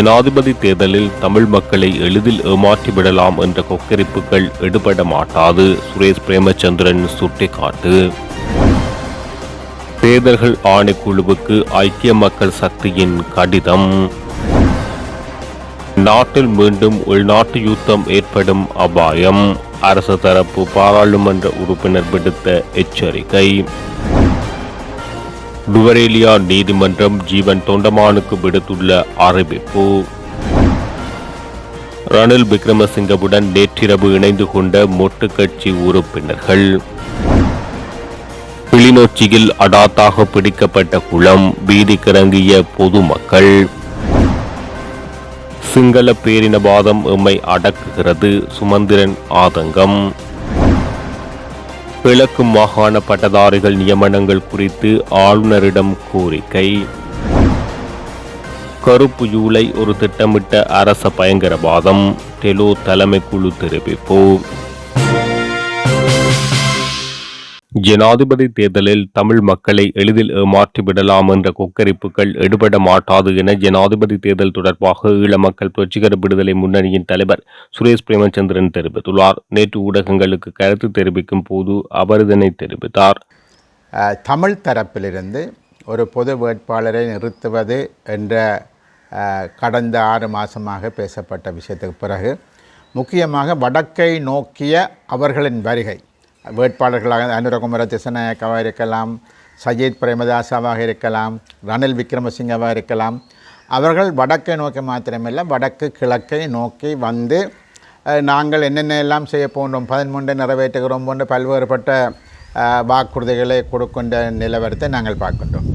ஜனாதிபதி தேர்தலில் தமிழ் மக்களை எளிதில் ஏமாற்றிவிடலாம் என்ற கொக்கரிப்புகள் எடுபட மாட்டாது. சுரேஷ் பிரேமச்சந்திரன் சுட்டிக்காட்டு. தேர்தல்கள் ஆணைக்குழுவுக்கு ஐக்கிய மக்கள் சக்தியின் கடிதம். நாட்டில் மீண்டும் உள்நாட்டு யுத்தம் ஏற்படும் அபாயம். அரசு தரப்பு பாராளுமன்ற உறுப்பினர் விடுத்த எச்சரிக்கை. டுவரேலியா நீதிமன்றம் ஜீவன் தொண்டமானுக்கு விடுத்துள்ள அறிவிப்பு. ரணில் விக்ரமசிங்கவுடன் நேற்றிரவு இணைந்து கொண்ட மொட்டு கட்சி உறுப்பினர்கள். கிளிநொச்சியில் அடாத்தாக பிடிக்கப்பட்ட குளம் வீதிக்கிறங்கிய பொதுமக்கள். சிங்கள பேரினவாதம் எம்மை அடக்குகிறது. சுமந்திரன் ஆதங்கம். கிழக்கு மாகாண பட்டதாரிகள் நியமனங்கள் குறித்து ஆளுநரிடம் கோரிக்கை. கருப்பு ஜூலை ஒரு திட்டமிட்ட அரச பயங்கரவாதம் டெலோ தலைமைக்குழு தெரிவிப்பு. ஜனாதிபதி தேர்தலில் தமிழ் மக்களை எளிதில் ஏமாற்றிவிடலாம் என்ற கொக்கரிப்புகள் எடுபட மாட்டாது என ஜனாதிபதி தேர்தல் தொடர்பாக ஈழ மக்கள் புரட்சிகர விடுதலை முன்னணியின் தலைவர் சுரேஷ் பிரேமச்சந்திரன் தெரிவித்துள்ளார். நேற்று ஊடகங்களுக்கு கருத்து தெரிவிக்கும் போது அவர் இதனை தெரிவித்தார். தமிழ் தரப்பிலிருந்து ஒரு பொது வேட்பாளரை நிறுத்துவது என்ற கடந்த ஆறு மாதமாக பேசப்பட்ட விஷயத்துக்கு பிறகு முக்கியமாக வடக்கை நோக்கிய அவர்களின் வருகை வேட்பாளர்களாக அனுரகுமர திசநாயக்காவாக இருக்கலாம் சஜித் பிரேமதாசாவாக இருக்கலாம் ரணில் விக்ரமசிங்கவாக இருக்கலாம். அவர்கள் வடக்கை நோக்கி மாத்திரமில்லை வடக்கு கிழக்கை நோக்கி வந்து நாங்கள் என்னென்ன எல்லாம் செய்ய போன்றோம் பதிமூன்றை நிறைவேற்றுகிறோம் போன்ற பல்வேறுபட்ட வாக்குறுதிகளை கொடுக்கின்ற நிலவரத்தை நாங்கள் பார்க்கின்றோம்.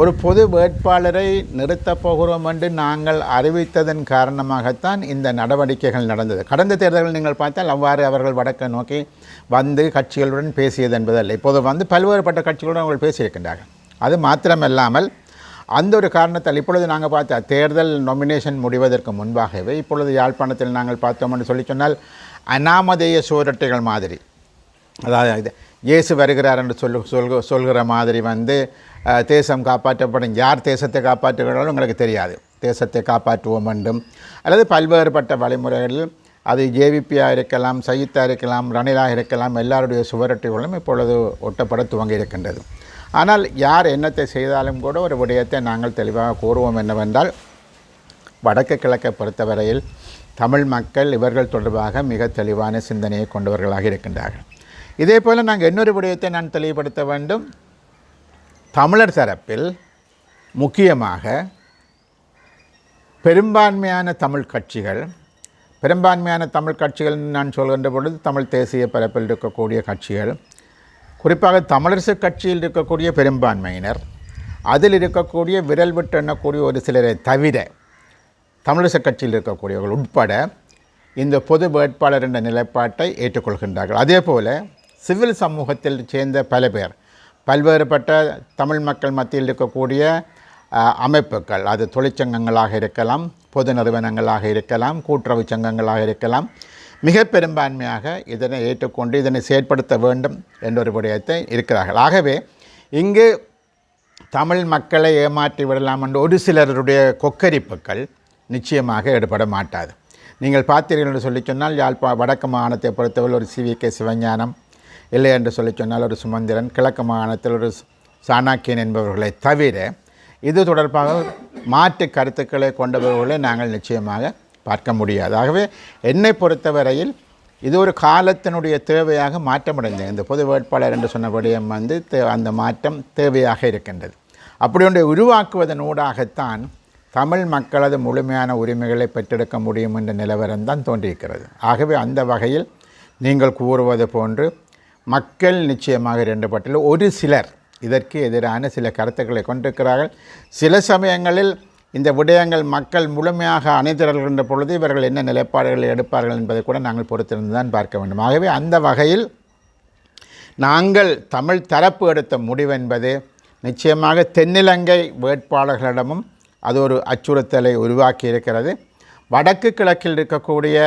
ஒரு பொது வேட்பாளரை நிறுத்தப் போகிறோம் என்று நாங்கள் அறிவித்ததன் காரணமாகத்தான் இந்த நடவடிக்கைகள் நடந்தது. கடந்த தேர்தல்கள் நீங்கள் பார்த்தால் அவ்வாறு அவர்கள் வடக்கை நோக்கி வந்து கட்சிகளுடன் பேசியது என்பதல்ல. இப்போது வந்து பல்வேறுபட்ட கட்சிகளுடன் அவர்கள் பேசியிருக்கின்றார்கள். அது மாத்திரமல்லாமல் அந்த ஒரு காரணத்தால் இப்பொழுது நாங்கள் பார்த்த தேர்தல் நொமினேஷன் முடிவதற்கு முன்பாகவே இப்பொழுது யாழ்ப்பாணத்தில் நாங்கள் பார்த்தோம் என்று சொல்லி சொன்னால் அனாமதேய சூரட்டைகள் மாதிரி. அதாவது இது இயேசு வருகிறார் என்று சொல்லு சொல்க சொல்கிற மாதிரி வந்து தேசம் காப்பாற்றப்படும். யார் தேசத்தை காப்பாற்றுகிறாலும் உங்களுக்கு தெரியாது. தேசத்தை காப்பாற்றுவோம் என்றும் அல்லது பல்வேறுபட்ட வழிமுறைகளில் அது ஜேவிபியாக இருக்கலாம் சயித்தாக இருக்கலாம் ரணிலாக இருக்கலாம் எல்லாருடைய சுவரொட்டிகளும் இப்பொழுது ஒட்டப்பட துவங்கி இருக்கின்றது. ஆனால் யார் என்னத்தை செய்தாலும் கூட ஒரு விடயத்தை நாங்கள் தெளிவாக கூறுவோம் என்னவென்றால் வடக்கு கிழக்கை பொறுத்தவரையில் தமிழ் மக்கள் இவர்கள் தொடர்பாக மிக தெளிவான சிந்தனையை கொண்டவர்களாக இருக்கின்றார்கள். இதே போல் நாங்கள் இன்னொரு விடயத்தை நான் தெளிவுபடுத்த வேண்டும். தமிழர் தரப்பில் முக்கியமாக பெரும்பான்மையான தமிழ் கட்சிகள் பெரும்பான்மையான தமிழ் கட்சிகள் நான் சொல்கின்ற பொழுது தமிழ் தேசிய பரப்பில் இருக்கக்கூடிய கட்சிகள் குறிப்பாக தமிழரசு கட்சியில் இருக்கக்கூடிய பெரும்பான்மையினர் அதில் இருக்கக்கூடிய விரல் விட்டு எண்ணக்கூடிய ஒரு சிலரை தவிர தமிழரசு கட்சியில் இருக்கக்கூடியவர்கள் உட்பட இந்த பொது வேட்பாளர் என்ற நிலைப்பாட்டை ஏற்றுக்கொள்கின்றார்கள். அதே போல் சிவில் சமூகத்தில் சேர்ந்த பல பேர் பல்வேறுபட்ட தமிழ் மக்கள் மத்தியில் இருக்கக்கூடிய அமைப்புகள். அது தொழிற்சங்கங்களாக இருக்கலாம் பொது நிறுவனங்களாக இருக்கலாம் கூட்டுறவு சங்கங்களாக இருக்கலாம். மிக பெரும்பான்மையாக இதனை ஏற்றுக்கொண்டு இதனை செயற்படுத்த வேண்டும் என்ற ஒரு விடயத்தை இருக்கிறார்கள். ஆகவே இங்கு தமிழ் மக்களை ஏமாற்றி விடலாம் என்று ஒரு சிலருடைய கொக்கரிப்புகள் நிச்சயமாக ஈடுபட மாட்டாது. நீங்கள் பார்த்தீர்கள் என்று சொல்லி சொன்னால் யாழ்ப்பா வடக்கு மாகாணத்தை பொறுத்தவரை ஒரு சிவி கே சிவஞானம் இல்லை என்று சொல்லி சொன்னால் ஒரு சுமந்திரன் கிழக்கு மாகாணத்தில் ஒரு சாணாக்கியன் என்பவர்களை தவிர இது தொடர்பாக மாற்று கருத்துக்களை கொண்டவர்களை நாங்கள் நிச்சயமாக பார்க்க முடியாது. ஆகவே என்னை பொறுத்தவரையில் இது ஒரு காலத்தினுடைய தேவையாக மாற்றமடைந்தது. இந்த பொது வேட்பாளர் என்று சொன்னபடியும் வந்து தே- அந்த மாற்றம் தேவையாக இருக்கின்றது. அப்படி ஒன்றை உருவாக்குவதன் ஊடாகத்தான் தமிழ் மக்களது முழுமையான உரிமைகளை பெற்றெடுக்க முடியும் என்ற நிலவரம் தான் தோன்றியிருக்கிறது. ஆகவே அந்த வகையில் நீங்கள் கூறுவது போன்று மக்கள் நிச்சயமாக இரண்டு பட்டியல் ஒரு சிலர் இதற்கு எதிரான சில கருத்துக்களை கொண்டிருக்கிறார்கள். சில சமயங்களில் இந்த விடயங்கள் மக்கள் முழுமையாக அணிதிரள்கின்ற பொழுது இவர்கள் என்ன நிலைப்பாடுகளை எடுப்பார்கள் என்பதை கூட நாங்கள் பொறுத்திருந்து தான் பார்க்க வேண்டும். ஆகவே அந்த வகையில் நாங்கள் தமிழ் தரப்பு எடுத்த முடிவென்பது நிச்சயமாக தென்னிலங்கை வேட்பாளர்களிடமும் அது ஒரு அச்சுறுத்தலை உருவாக்கி இருக்கிறது. வடக்கு கிழக்கில் இருக்கக்கூடிய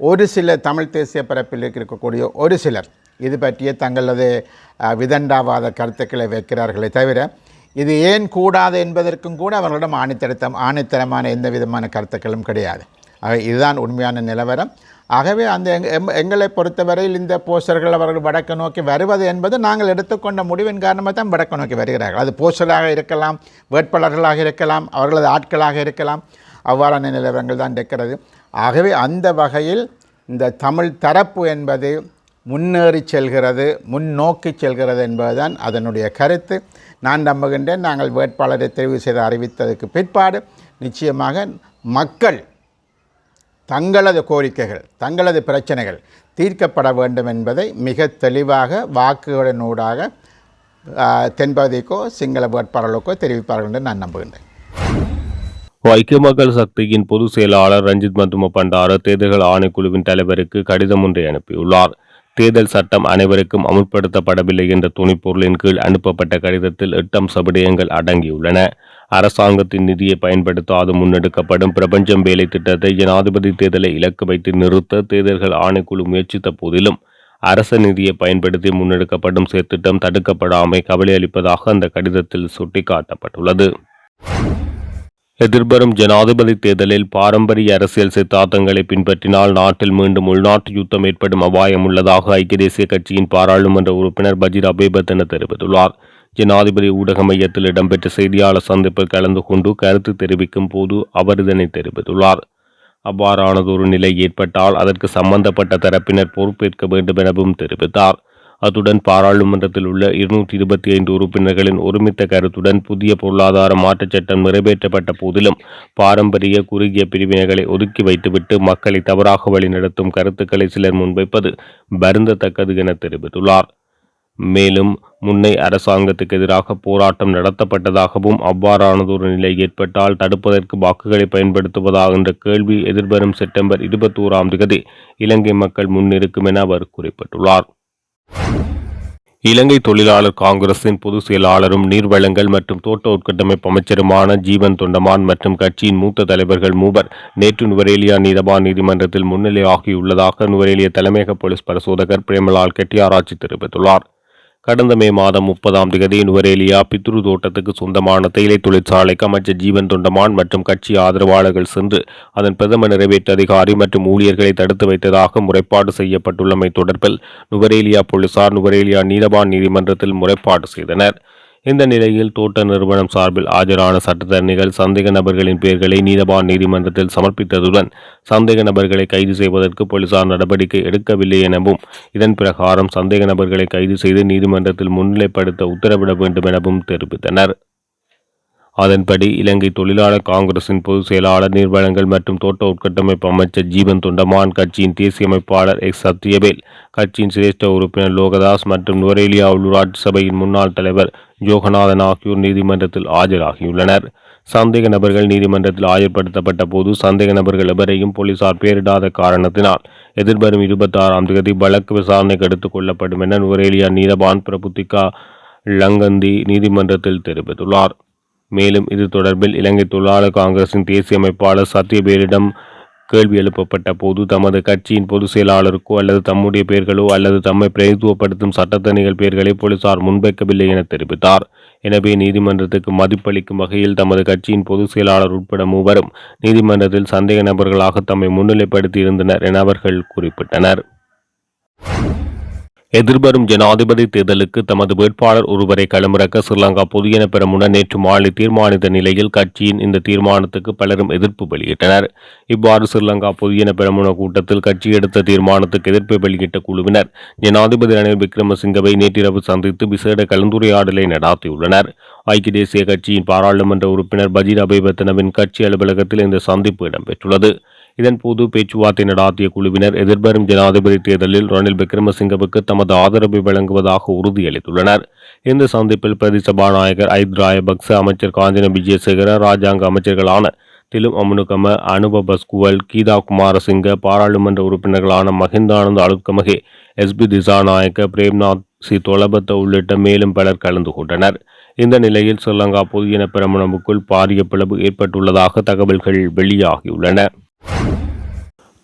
ஒரு சில தமிழ் தேசிய பரப்பில் இருக்கக்கூடிய ஒரு சிலர் இது பற்றிய தங்களது விதண்டாவாத கருத்துக்களை வைக்கிறார்களே தவிர இது ஏன் கூடாது என்பதற்கும் கூட அவர்களிடம் ஆணித்தரத்தம் ஆணித்தரமான எந்த விதமான கருத்துக்களும் கிடையாது. ஆக இதுதான் உண்மையான நிலவரம். ஆகவே அந்த எங் எம்- எங்களை பொறுத்தவரையில் இந்த போஸ்டர்கள் அவர்கள் வடக்கு நோக்கி வருவது என்பது நாங்கள் எடுத்துக்கொண்ட முடிவின் காரணமாக தான் வடக்கு நோக்கி வருகிறார்கள். அது போஸ்டராக இருக்கலாம் வேட்பாளர்களாக இருக்கலாம் அவர்களது ஆட்களாக இருக்கலாம். அவ்வாறான நிலவரங்கள் தான் இருக்கிறது. ஆகவே அந்த வகையில் இந்த தமிழ் தரப்பு என்பது முன்னேறி செல்கிறது முன்னோக்கி செல்கிறது என்பதுதான் அதனுடைய கருத்து. நான் நம்புகின்றேன் நாங்கள் வேட்பாளரை தெரிவு செய்து அறிவித்ததுக்கு பிற்பாடு நிச்சயமாக மக்கள் தங்களது கோரிக்கைகள் தங்களது பிரச்சனைகள் தீர்க்கப்பட வேண்டும் என்பதை மிக தெளிவாக வாக்குகளினூடாக தென்பகுதிக்கோ சிங்கள வேட்பாளர்களுக்கோ தெரிவிப்பார்கள் என்று நான் நம்புகின்றேன். ஐக்கிய மக்கள் சக்தியின் பொதுச் செயலாளர் ரஞ்சித் மத்தும பண்டார தேர்தல்கள் ஆணைக்குழுவின் தலைவருக்கு கடிதம் ஒன்றை அனுப்பியுள்ளார். தேர்தல் சட்டம் அனைவருக்கும் அமுல்படுத்தப்படவில்லை என்ற துணைப்பொருளின் கீழ் அனுப்பப்பட்ட கடிதத்தில் எட்டு அம்ச விடயங்கள் அடங்கியுள்ளன. அரசாங்கத்தின் நிதியை பயன்படுத்தாது முன்னெடுக்கப்படும் பிரபஞ்சம் வேலை திட்டத்தை ஜனாதிபதி தேர்தலை இலக்கு வைத்து நிறுத்த தேர்தல்கள் ஆணைக்குழு முயற்சித்த போதிலும் அரச நிதியை பயன்படுத்தி முன்னெடுக்கப்படும் சேர்த்திட்டம் தடுக்கப்படாமை கவலை அளிப்பதாக அந்த கடிதத்தில் சுட்டிக்காட்டப்பட்டுள்ளது. எதிர்வரும் ஜனாதிபதி தேர்தலில் பாரம்பரிய அரசியல் சித்தாந்தங்களை பின்பற்றினால் நாட்டில் மீண்டும் உள்நாட்டு யுத்தம் ஏற்படும் அபாயம் உள்ளதாக ஐக்கிய தேசிய கட்சியின் பாராளுமன்ற உறுப்பினர் பஜீர் அபேபத்தன தெரிவித்துள்ளார். ஜனாதிபதி ஊடக மையத்தில் இடம்பெற்ற செய்தியாளர் சந்திப்பில் கலந்து கொண்டு கருத்து தெரிவிக்கும் போது அவர் இதனை தெரிவித்துள்ளார். அவ்வாறானதொரு நிலை ஏற்பட்டால் அதற்கு சம்பந்தப்பட்ட தரப்பினர் பொறுப்பேற்க வேண்டும் எனவும் தெரிவித்தார். அத்துடன் பாராளுமன்றத்தில் உள்ள இருநூற்றி இருபத்தி ஐந்து உறுப்பினர்களின் ஒருமித்த கருத்துடன் புதிய பொருளாதார மாற்றச் சட்டம் நிறைவேற்றப்பட்ட போதிலும் பாரம்பரிய குறுகிய பிரிவினைகளை ஒதுக்கி வைத்துவிட்டு மக்களை தவறாக வழிநடத்தும் கருத்துக்களை சிலர் முன்வைப்பது வருந்தத்தக்கது என தெரிவித்துள்ளார். மேலும் முன்னை அரசாங்கத்துக்கு எதிராக போராட்டம் நடத்தப்பட்டதாகவும் அவ்வாறானதொரு நிலை ஏற்பட்டால் தடுப்பதற்கு வாக்குகளை பயன்படுத்துவதாக என்ற கேள்வி எதிர்வரும் செப்டம்பர் இருபத்தோராம் தேதி இலங்கை மக்கள் முன்னிருக்கும் என அவர் குறிப்பிட்டுள்ளார். இலங்கை தொழிலாளர் காங்கிரசின் பொதுச் செயலாளரும் நீர்வளங்கள் மற்றும் தோட்ட உட்கட்டமைப்பு அமைச்சருமான ஜீவன் தொண்டமான் மற்றும் கட்சியின் மூத்த தலைவர்கள் மூவர் நேற்று நுவரேலியா நீதவான் நீதிமன்றத்தில் முன்னிலையாகியுள்ளதாக நுவரேலிய தலைமையக போலீஸ் பரிசோதகர் பிரேமலால் கெட்டியாராய்ச்சி தெரிவித்துள்ளார். கடந்த மே மாதம் முப்பதாம் தேதி நுவரேலியா பித்ரு தோட்டத்துக்கு சொந்தமான தேயிலை தொழிற்சாலைக்கு அமைச்சர் ஜீவன் தொண்டமான் மற்றும் கட்சி ஆதரவாளர்கள் சென்று அதன் பிரதம நிறைவேற்று அதிகாரி மற்றும் ஊழியர்களை தடுத்து வைத்ததாக முறைப்பாடு செய்யப்பட்டுள்ளமை தொடர்பில் நுவரேலியா போலீசார் நுவரேலியா நீதவான் நீதிமன்றத்தில் முறைப்பாடு செய்தனர். இந்த நிலையில் தோட்ட நிறுவனம் சார்பில் ஆஜரான சட்டத்தரணிகள் சந்தேக நபர்களின் பெயர்களை நீதவான் நீதிமன்றத்தில் சமர்ப்பித்ததுடன் சந்தேக நபர்களை கைது செய்வதற்கு போலீசார் நடவடிக்கை எடுக்கவில்லை எனவும் இதன் பிரகாரம் சந்தேக நபர்களை கைது செய்து நீதிமன்றத்தில் முன்னிலைப்படுத்த உத்தரவிட வேண்டும் எனவும் தெரிவித்தனர். அதன்படி இலங்கை தொழிலாளர் காங்கிரசின் பொதுச் செயலாளர் நீர்வளங்கள் மற்றும் தோட்ட உட்கட்டமைப்பு அமைச்சர் ஜீவன் தொண்டமான் கட்சியின் தேசிய அமைப்பாளர் எஸ். சத்யவேல் கட்சியின் சிரேஷ்ட உறுப்பினர் லோகதாஸ் மற்றும் நுவரேலியா உள்ளூராட்சி சபையின் முன்னாள் தலைவர் ஜோகநாதன் ஆகியோர் நீதிமன்றத்தில் ஆஜராகியுள்ளனர். சந்தேக நபர்கள் நீதிமன்றத்தில் ஆயர்படுத்தப்பட்ட போது சந்தேக நபர்கள் எவரையும் போலீசார் பேரிடாத காரணத்தினால் எதிர்வரும் இருபத்தாறாம் தேதி வழக்கு விசாரணைக்கு எடுத்துக் கொள்ளப்படும் என நுவரேலியா நீரபான் பிரபுத்திகா லங்கந்தி நீதிமன்றத்தில் தெரிவித்துள்ளார். மேலும் இது தொடர்பில் இலங்கை தொழிலாளர் காங்கிரசின் தேசிய அமைப்பாளர் சத்யபேரிடம் கேள்வி எழுப்பப்பட்ட போது தமது கட்சியின் பொதுச் செயலாளருக்கோ அல்லது தம்முடைய பெயர்களோ அல்லது தம்மை பிரதித்துவப்படுத்தும் சட்டத்தணிகள் பெயர்களை போலீசார் முன்வைக்கவில்லை என தெரிவித்தார். எனவே நீதிமன்றத்துக்கு மதிப்பளிக்கும் வகையில் தமது கட்சியின் பொதுச் செயலாளர் உட்பட மூவரும் நீதிமன்றத்தில் சந்தேக நபர்களாக தம்மை முன்னிலைப்படுத்தியிருந்தனர் என அவர்கள் குறிப்பிட்டனர். எதிர்வரும் ஜனாதிபதி தேர்தலுக்கு தமது வேட்பாளர் ஒருவரை களமிறக்க ஸ்ரீலங்கா பொதுஜன பெரமுன நேற்று மாலை தீர்மானித்த நிலையில் கட்சியின் இந்த தீர்மானத்துக்கு பலரும் எதிர்ப்பு வெளியிட்டனர். இவ்வாறு ஸ்ரீலங்கா பொதுஜன பெரமுன கூட்டத்தில் கட்சி எடுத்த தீர்மானத்துக்கு எதிர்ப்பு வெளியிட்ட குழுவினர் ஜனாதிபதி ரணில் விக்ரமசிங்கவை நேற்றிரவு சந்தித்து விசேட கலந்துரையாடலை நடாத்தியுள்ளனர். ஐக்கிய தேசிய கட்சியின் பாராளுமன்ற உறுப்பினர் பஜீர் அபேவர்த்தனவின் கட்சி அலுவலகத்தில் இந்த சந்திப்பு இடம்பெற்றுள்ளது. இதன்போது பேச்சுவார்த்தை நடாத்திய குழுவினர் எதிர்வரும் ஜனாதிபதி தேர்தலில் ரணில் விக்ரமசிங்கவுக்கு தமது ஆதரவை வழங்குவதாக உறுதியளித்துள்ளனர். இந்த சந்திப்பில் பிரதி சபாநாயகர் ஐத் ராயபக்ச அமைச்சர் காஞ்சன விஜயசேகர ராஜாங்க அமைச்சர்களான திலும் அமுனுகம அனுப பஸ்குவல் கீதா குமாரசிங்க பாராளுமன்ற உறுப்பினர்களான Mahindananda S SB Dissanayake Premnath C Dolawatte உள்ளிட்ட மேலும் பலர் கலந்து கொண்டனர். இந்த நிலையில் ஸ்ரீலங்கா பொதுஜன பிரமணவுக்குள் பாரிய பிளவு ஏற்பட்டுள்ளதாக தகவல்கள் வெளியாகியுள்ளன.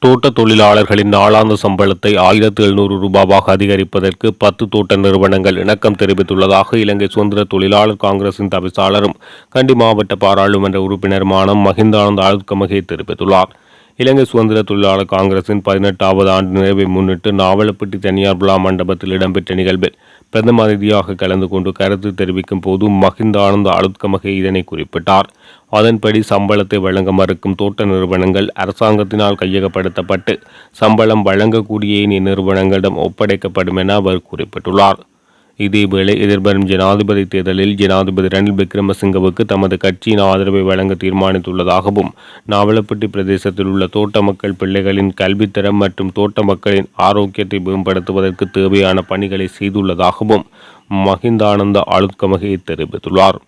தோட்ட தொழிலாளர்களின் நாளாந்த சம்பளத்தை ஆயிரத்து எழுநூறு ரூபாவாக அதிகரிப்பதற்கு பத்து தோட்ட நிறுவனங்கள் இணக்கம் தெரிவித்துள்ளதாக இலங்கை சுதந்திர தொழிலாளர் காங்கிரசின் தவிசாளரும் கண்டி மாவட்ட பாராளுமன்ற உறுப்பினருமான மஹிந்தானந்த ஆளுத்கமகே தெரிவித்துள்ளார். இலங்கை சுதந்திர தொழிலாளர் காங்கிரசின் பதினெட்டாவது ஆண்டு நிறைவை முன்னிட்டு நாவலப்பட்டி தனியார் விழா மண்டபத்தில் இடம்பெற்ற நிகழ்வில் பிரதம அதிதியாக கலந்து கொண்டு கருத்து தெரிவிக்கும் போது மஹிந்தானந்த அழுத்கமகே இதனை குறிப்பிட்டார். அதன்படி சம்பளத்தை வழங்க மறுக்கும் தோட்ட நிறுவனங்கள் அரசாங்கத்தினால் கையகப்படுத்தப்பட்டு சம்பளம் வழங்கக்கூடிய இனி நிறுவனங்களிடம் ஒப்படைக்கப்படும் என அவர் குறிப்பிட்டுள்ளார். இதேவேளை எதிர்வரும் ஜனாதிபதி தேர்தலில் ஜனாதிபதி ரணில் விக்ரமசிங்கவுக்கு தமது கட்சியின் ஆதரவை வழங்க தீர்மானித்துள்ளதாகவும் நாவலப்பட்டி பிரதேசத்தில் உள்ள தோட்ட மக்கள் பிள்ளைகளின் கல்வித்தரம் மற்றும் தோட்ட மக்களின் ஆரோக்கியத்தை மேம்படுத்துவதற்கு தேவையான பணிகளை செய்துள்ளதாகவும் மகிந்தானந்த ஆளுத்கமகே தெரிவித்துள்ளார்.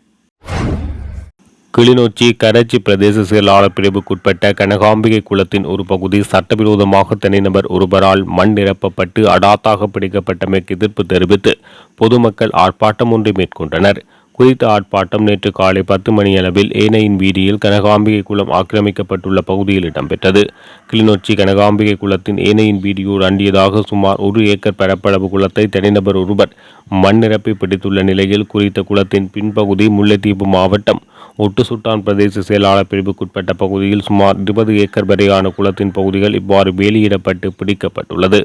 கிளிநொச்சி கரைச்சி பிரதேச செயலாளர் பிரிவுக்குட்பட்ட கனகாம்பிகை குளத்தின் ஒரு பகுதி சட்டவிரோதமாக தனிநபர் ஒருவரால் மண் நிரப்பப்பட்டு அடாத்தாக பிடிக்கப்பட்டமைக்கு எதிர்ப்பு தெரிவித்து பொதுமக்கள் ஆர்ப்பாட்டம் ஒன்றை மேற்கொண்டனர். குறித்த ஆர்ப்பாட்டம் நேற்று காலை பத்து மணியளவில் ஏனையின் வீதியில் கனகாம்பிகை குளம் ஆக்கிரமிக்கப்பட்டுள்ள பகுதியில் இடம்பெற்றது. கிளிநொச்சி கனகாம்பிகை குளத்தின் ஏனையின் வீதியோடு அண்டியதாக சுமார் ஒரு ஏக்கர் பரப்பளவு குளத்தை தனிநபர் ஒருவர் மண் நிரப்பி பிடித்துள்ள நிலையில் குறித்த குளத்தின் பின்பகுதி முல்லைத்தீவு மாவட்டம் ஒட்டுசுட்டான் பிரதேச செயலாளர் பிரிவுக்குட்பட்ட பகுதியில் சுமார் இருபது ஏக்கர் வரையான குளத்தின் பகுதிகள் இவ்வாறு வேலியிடப்பட்டு பிடிக்கப்பட்டுள்ளது.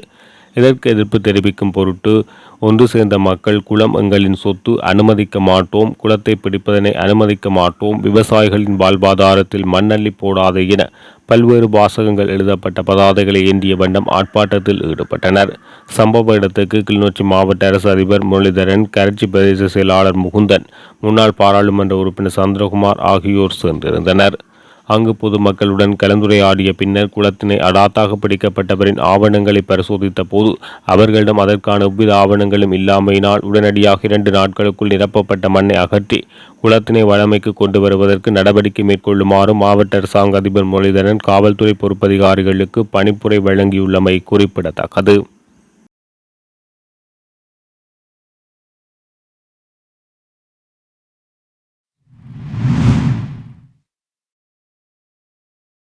இதற்கு எதிர்ப்பு தெரிவிக்கும் பொருட்டு ஒன்று சேர்ந்த மக்கள் குளம் எங்களின் சொத்து அனுமதிக்க மாட்டோம் குளத்தை பிடிப்பதனை அனுமதிக்க மாட்டோம் விவசாயிகளின் வாழ்வாதாரத்தில் மண்ணள்ளி போடாதே என பல்வேறு வாசகங்கள் எழுதப்பட்ட பதாதைகளை ஏந்திய வண்ணம் ஆர்ப்பாட்டத்தில் ஈடுபட்டனர். சம்பவ இடத்துக்கு கிளிநொச்சி மாவட்ட அரசு அதிபர் முரளிதரன் கரைச்சி பிரதேச செயலாளர் முகுந்தன் முன்னாள் பாராளுமன்ற உறுப்பினர் சந்திரகுமார் ஆகியோர் சென்றிருந்தனர் அங்கு பொதுமக்களுடன் கலந்துரையாடிய பின்னர் குளத்தினை அடாத்தாக பிடிக்கப்பட்டவரின் ஆவணங்களை பரிசோதித்த போது அவர்களிடம் அதற்கான எவ்வித ஆவணங்களும் இல்லாமையினால் உடனடியாக இரண்டு நாட்களுக்குள் நிரப்பப்பட்ட மண்ணை அகற்றி குளத்தினை வழமைக்கு கொண்டு வருவதற்கு நடவடிக்கை மேற்கொள்ளுமாறு மாவட்ட அரசாங்க அதிபர் முரளிதரன் காவல்துறை பொறுப்பதிகாரிகளுக்கு பணிப்புரை வழங்கியுள்ளமை குறிப்பிடத்தக்கது.